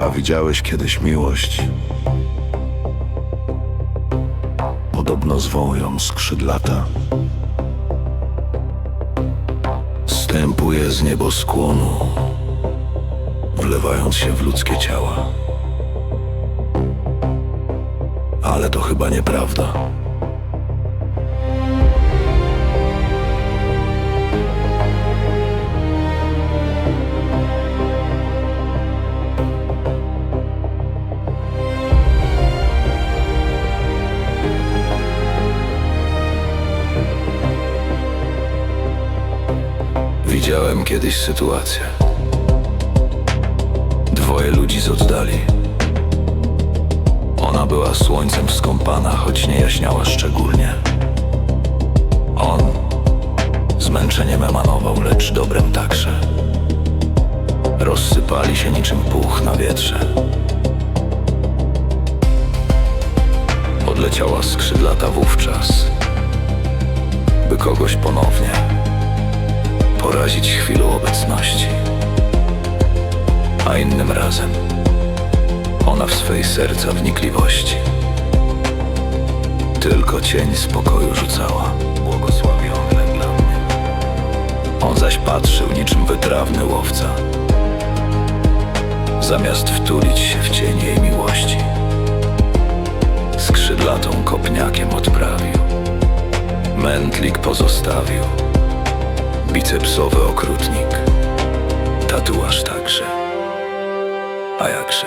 A widziałeś kiedyś miłość? Podobno zwą ją skrzydlata. Stępuje z nieboskłonu, wlewając się w ludzkie ciała. Ale to chyba nieprawda. Widziałem kiedyś sytuację. Dwoje ludzi z oddali. Ona była słońcem skąpana, choć nie jaśniała szczególnie. On zmęczeniem emanował, lecz dobrem także. Rozsypali się niczym puch na wietrze. Odleciała skrzydlata wówczas, by kogoś ponownie porazić chwilą obecności. A innym razem ona w swej serca wnikliwości tylko cień spokoju rzucała, błogosławiony dla mnie. On zaś patrzył niczym wytrawny łowca, zamiast wtulić się w cień jej miłości. Skrzydlatą kopniakiem odprawił, mętlik pozostawił bicepsowy okrutnik, tatuaż także. A jakże?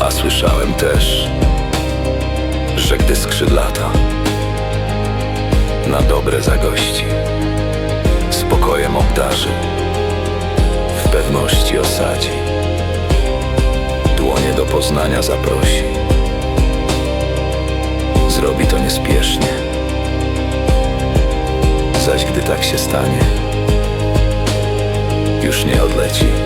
A słyszałem też, że gdy skrzydlata na dobre zagości, w pewności osadzi, dłonie do poznania zaprosi. Zrobi to niespiesznie, zaś gdy tak się stanie, już nie odleci.